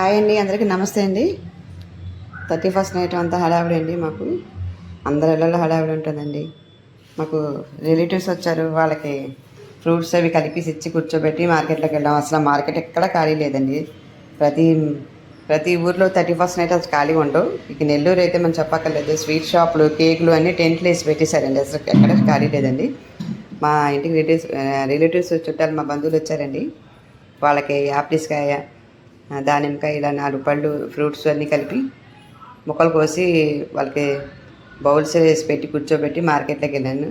Hi అండి అందరికీ నమస్తే అండి. థర్టీ ఫస్ట్ నైట్ అంతా హడావిడి అండి మాకు. అందరి ఇళ్ళలో హడావిడి ఉంటుందండి. మాకు రిలేటివ్స్ వచ్చారు వాళ్ళకి ఫ్రూట్స్ అవి కలిపి ఇచ్చి కూర్చోబెట్టి మార్కెట్లోకి వెళ్ళాం. అసలు మార్కెట్ ఎక్కడ ఖాళీ లేదండి. ప్రతి ప్రతి ఊర్లో థర్టీ ఫస్ట్ నైట్ అసలు ఖాళీ ఉండవు. ఇక నెల్లూరు అయితే మనం చెప్పక్కర్లేదు. స్వీట్ షాపులు కేకులు అన్నీ టెంట్లు వేసి పెట్టేశారండి. అసలు ఎక్కడ ఖాళీ లేదండి. మా ఇంటికి రిలేటివ్స్ రిలేటివ్స్ చుట్టాలు మా బంధువులు వచ్చారండి. వాళ్ళకి యాప్లిస్కాయ దానిమ్మకాయ ఇలా నాలుగు పళ్ళు ఫ్రూట్స్ అన్నీ కలిపి ముక్కలు కోసి వాళ్ళకి బౌల్స్ వేసి పెట్టి కూర్చోబెట్టి మార్కెట్లోకి వెళ్ళాను.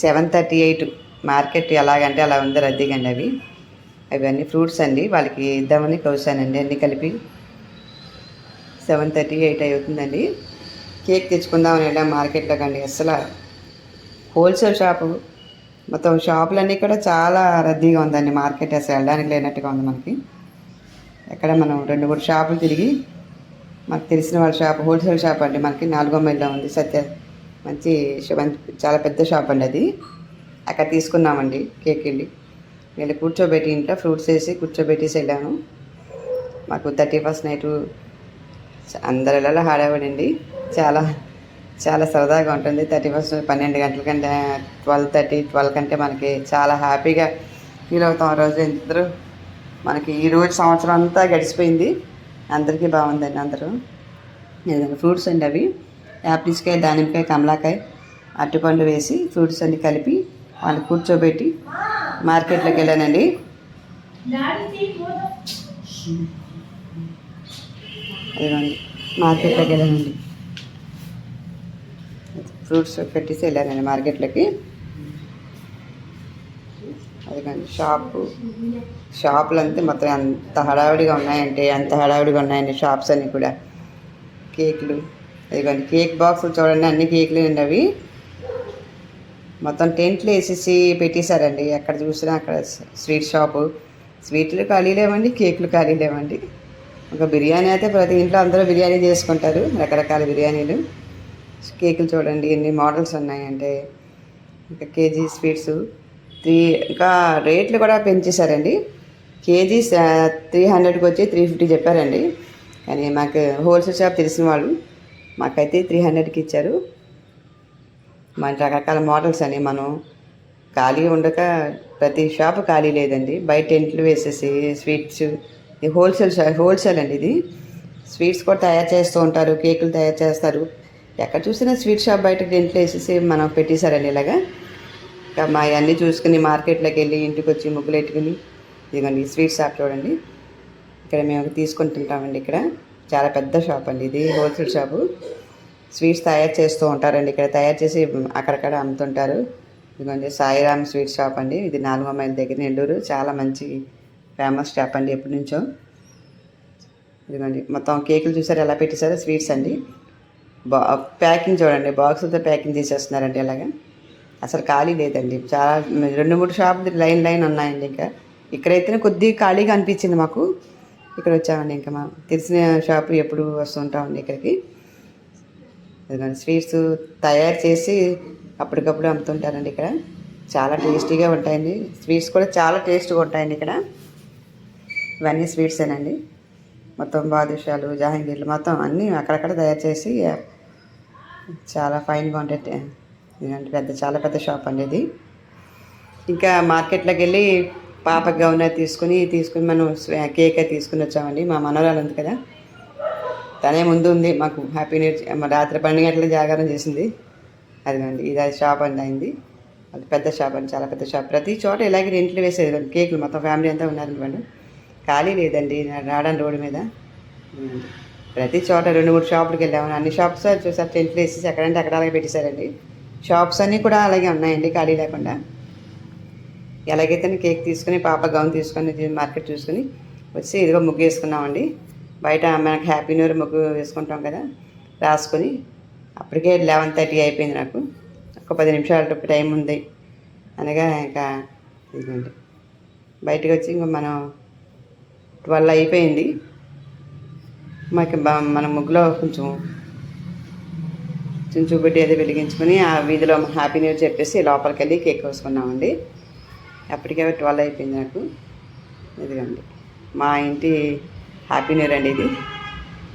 సెవెన్ థర్టీ ఎయిట్ మార్కెట్ ఎలాగంటే అలా ఉంది రద్దీగా అండి అవి. అవన్నీ ఫ్రూట్స్ అండి వాళ్ళకి ఇద్దామని కోసానండి. అన్నీ కలిపి సెవెన్ థర్టీ ఎయిట్ అవుతుందండి. కేక్ తెచ్చుకుందామని వెళ్ళాం మార్కెట్లోకి అండి అసలు హోల్సేల్ షాపు మొత్తం షాపులన్నీ కూడా చాలా రద్దీగా ఉందండి మార్కెట్. అసలు వెళ్ళడానికి లేనట్టుగా ఉంది మనకి. ఎక్కడ మనం రెండు మూడు షాపులు తిరిగి మాకు తెలిసిన వాళ్ళ షాప్ హోల్సేల్ షాప్ అండి. మనకి నాలుగో మైల్లో ఉంది. సత్య మంచి చాలా పెద్ద షాప్ అండి అది. అక్కడ తీసుకున్నామండి కేక్ వెళ్ళి వెళ్ళి కూర్చోబెట్టి ఇంట్లో ఫ్రూట్స్ వేసి కూర్చోబెట్టేసి వెళ్ళాను. మాకు థర్టీ ఫస్ట్ నైట్ అందరిలో హడావిడండి. చాలా చాలా సరదాగా ఉంటుంది. థర్టీ ఫస్ట్ పన్నెండు గంటల కంటే ట్వెల్వ్ థర్టీ ట్వెల్వ్ కంటే మనకి చాలా హ్యాపీగా ఫీల్ అవుతాం ఆ రోజు. అందరూ మనకి ఈరోజు సంవత్సరం అంతా గడిచిపోయింది. అందరికీ బాగుందండి అందరూ. ఏదైనా ఫ్రూట్స్ అండి అవి. యాపిల్స్కాయ దానిమ్మకాయ కమలాకాయ అరటిపండు వేసి ఫ్రూట్స్ అన్ని కలిపి వాళ్ళు కూర్చోబెట్టి మార్కెట్లోకి వెళ్ళానండి. అదిగోండి మార్కెట్లోకి వెళ్ళానండి. ఫ్రూట్స్ పెట్టేసి వెళ్ళానండి మార్కెట్లోకి. అదిగోండి షాపు. షాపులు అంతే మొత్తం ఎంత హడావిడిగా ఉన్నాయంటే ఎంత హడావిడిగా ఉన్నాయండి షాప్స్ అన్నీ కూడా. కేకులు. అదిగోండి కేక్ బాక్సులు చూడండి అన్ని కేకులు అండి అవి. మొత్తం టెంట్లు వేసేసి పెట్టేశారండి ఎక్కడ చూసినా అక్కడ స్వీట్ షాపు. స్వీట్లు ఖాళీ లేవండి కేకులు ఖాళీ లేవండి. ఒక బిర్యానీ అయితే ప్రతి ఇంట్లో అందరూ బిర్యానీ చేసుకుంటారు రకరకాల బిర్యానీలు. కేకులు చూడండి ఎన్ని మోడల్స్ ఉన్నాయంటే ఇంకా కేజీ స్వీట్స్. త్రీ ఇంకా రేట్లు కూడా పెంచేశారండి. కేజీ త్రీ హండ్రెడ్కి వచ్చి త్రీ ఫిఫ్టీ చెప్పారండి. కానీ మాకు హోల్సేల్ షాప్ తెలిసిన వాళ్ళు మాకైతే త్రీ హండ్రెడ్కి ఇచ్చారు. మన రకరకాల మోడల్స్ అని మనం ఖాళీ ఉండక ప్రతి షాప్ ఖాళీ లేదండి. బయట టెంట్లు వేసేసి స్వీట్స్ ఇది హోల్సేల్ షా హోల్సేల్ అండి ఇది. స్వీట్స్ కూడా తయారు చేస్తూ ఉంటారు కేకులు తయారు చేస్తారు. ఎక్కడ చూసినా స్వీట్ షాప్ బయట టెంట్లు వేసేసి మనం పెట్టేశారండి ఇలాగా. ఇంకా మా అవన్నీ చూసుకుని మార్కెట్లోకి వెళ్ళి ఇంటికి వచ్చి ముగ్గులు పెట్టుకుని ఇదిగోండి స్వీట్ షాప్ చూడండి. ఇక్కడ మేము తీసుకుంటుంటామండి ఇక్కడ. చాలా పెద్ద షాప్ అండి ఇది హోల్సేల్ షాపు. స్వీట్స్ తయారు చేస్తూ ఉంటారండి ఇక్కడ. తయారు చేసి అక్కడక్కడ అమ్ముతుంటారు. ఇదిగోండి సాయిరామ్ స్వీట్ షాప్ అండి. ఇది నాలుగో మైల్ దగ్గర నెల్లూరు. చాలా మంచి ఫేమస్ షాప్ అండి ఎప్పటి నుంచో. ఇదిగోండి మొత్తం కేకులు చూసారు ఎలా పెట్టేశారో స్వీట్స్ అండి. బా ప్యాకింగ్ చూడండి బాక్సులతో ప్యాకింగ్ చేసేస్తున్నారండి అలాగా. అసలు ఖాళీ లేదండి. చాలా రెండు మూడు షాపులు లైన్ లైన్ ఉన్నాయండి ఇంకా. ఇక్కడైతేనే కొద్దిగా ఖాళీగా అనిపించింది మాకు. ఇక్కడ వచ్చామండి ఇంకా మా తెలిసిన షాపు ఎప్పుడు వస్తుంటామండి ఇక్కడికి. స్వీట్స్ తయారు చేసి అప్పటికప్పుడు అమ్ముతుంటారండి ఇక్కడ. చాలా టేస్టీగా ఉంటాయండి. స్వీట్స్ కూడా చాలా టేస్ట్గా ఉంటాయండి ఇక్కడ. ఇవన్నీ స్వీట్సేనండి. మొత్తం బాదుషాలు జహాంగీర్లు మొత్తం అన్నీ అక్కడక్కడ తయారు చేసి చాలా ఫైన్గా ఉంటాయి ఇదంటే పెద్ద చాలా పెద్ద షాప్ అండి ఇది. ఇంకా మార్కెట్లోకి వెళ్ళి పాప గౌన తీసుకుని తీసుకుని మనం కేక్ తీసుకుని వచ్చామండి. మా మనవరాలు ఉంది కదా. తనే ముందు ఉంది మాకు హ్యాపీ న్యూ మా రాత్రి పన్నెండు గంటల జాగారం చేసింది. అదిగోండి ఇది అది షాప్ అండి అయింది. అది పెద్ద షాప్ అండి చాలా పెద్ద షాప్. ప్రతి చోట ఇలాగే రెంట్లు వేసేది కేకులు మొత్తం ఫ్యామిలీ అంతా ఉన్నారనుకోండి ఖాళీ లేదండి రావడం రోడ్డు మీద. ప్రతి చోట రెండు మూడు షాపులకు వెళ్ళాము అన్ని షాప్స్ చూసారు టెంట్లు వేసేసి ఎక్కడంటే అక్కడ అలాగే పెట్టేశారండి. షాప్స్ అన్నీ కూడా అలాగే ఉన్నాయండి ఖాళీ లేకుండా. ఎలాగైతే కేక్ తీసుకుని పాప గౌన్ తీసుకొని మార్కెట్ చూసుకుని వచ్చి ఇదిగో ముగ్గు వేసుకున్నామండి. బయట మనకి హ్యాపీ న్యూ ఇయర్ ముగ్గు వేసుకుంటాం కదా రాసుకొని అప్పటికే లెవెన్ థర్టీ అయిపోయింది నాకు. ఒక పది నిమిషాల టైం ఉంది. అనగా ఇంకా ఇదిగోండి. బయటకు వచ్చి ఇంకా మనం ట్వెల్వ్ అయిపోయింది. మాకు బా- మన ముగ్గులో కొంచెం చుంచు అది వెలిగించుకొని ఆ వీధిలో హ్యాపీ న్యూ చెప్పేసి లోపలికి వెళ్ళి కేక్ కోసుకున్నామండి. అప్పటికే ట్వెల్వ్ అయిపోయింది నాకు. ఇదిగండి. మా ఇంటి హ్యాపీ న్యూ అండి ఇది.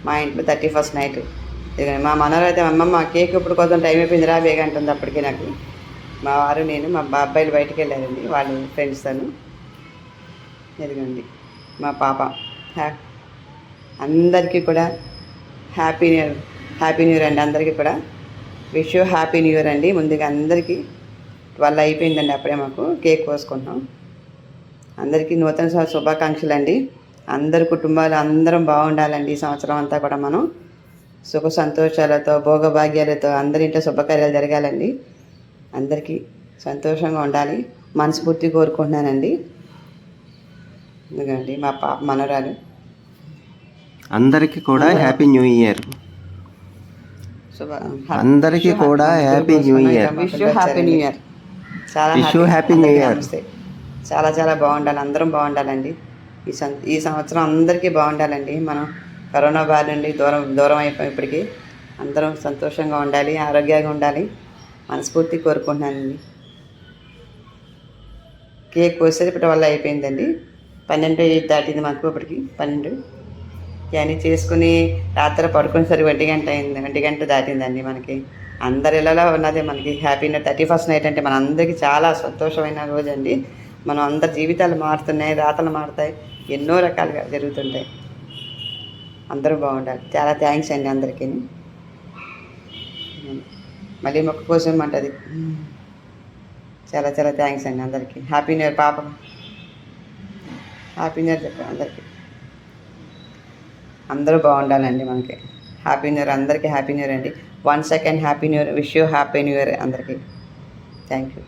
మా ఇంట్లో థర్టీ ఫస్ట్ నైట్ ఇదిగండి. మా మనవరు అయితే అమ్మమ్మ కేక్ ఇప్పుడు కొంచెం టైం అయిపోయింది రా బేగ అంటుంది అప్పటికే నాకు. మా వారు నేను మా అబ్బాయిలు బయటికి వెళ్ళారండి వాళ్ళు ఫ్రెండ్స్ తను. ఎదిగండి మా పాప. హ్యా అందరికీ కూడా happy new happy new year అండి అందరికీ కూడా. Wish you happy new year అండి. ముందుగా అందరికీ వాళ్ళ అయిపోయిందండి అప్పుడే మాకు కేక్ కోసుకుంటున్నాం. అందరికీ నూతన సంవత్సర శుభాకాంక్షలు అండి. అందరి కుటుంబాలు అందరం బాగుండాలండి ఈ సంవత్సరం అంతా కూడా మనం. సుఖ సంతోషాలతో భోగభాగ్యాలతో అందరింట్లో శుభకార్యాలు జరగాలండి. అందరికీ సంతోషంగా ఉండాలి. మనస్ఫూర్తి కోరుకుంటున్నానండి. ఎందుకండి మా పాప మనరాలు అందరికీ కూడా హ్యాపీ న్యూ ఇయర్. అందరికీ కూడా happy new year wish happy new year చాలా new year. నమస్తే. చాలా చాలా బాగుండాలి. అందరం బాగుండాలండి. ఈ సం ఈ సంవత్సరం అందరికీ బాగుండాలండి. మనం కరోనా బారి నుండి దూరం దూరం అయిపోయి ఇప్పటికీ అందరం సంతోషంగా ఉండాలి ఆరోగ్యంగా ఉండాలి. మనస్ఫూర్తి కోరుకుంటున్నానండి. కేక్ కోసేపటి వల్ల అయిపోయిందండి. పన్నెండు దాటింది మాకు ఇప్పటికి పన్నెండు. ఇవన్నీ చేసుకుని రాత్రి పడుకునేసరికి ఒంటి గంట అయింది. ఒంటి గంట దాటిందండి మనకి. అందరి ఇళ్ళలో ఉన్నది మనకి హ్యాపీ థర్టీ ఫస్ట్ నైట్ అంటే మన అందరికీ చాలా సంతోషమైన రోజు అండి మనం అందరి జీవితాలు మారుతున్నాయి రాతలు మారుతాయి ఎన్నో రకాలుగా జరుగుతుంటాయి. అందరూ బాగుండాలి. చాలా థ్యాంక్స్ అండి అందరికీ. మళ్ళీ మొక్క కోసం అంటది చాలా చాలా థ్యాంక్స్ అండి అందరికీ. హ్యాపీ న్యూ ఇయర్ పాప. హ్యాపీ న్యూ ఇయర్ చెప్పండి అందరికీ. అందరూ బాగుండాలండి మనకి. హ్యాపీ న్యూ ఇయర్ అందరికీ హ్యాపీ న్యూ ఇయర్ అండి. One second happy new year wish you happy new year అందరికీ. Thank you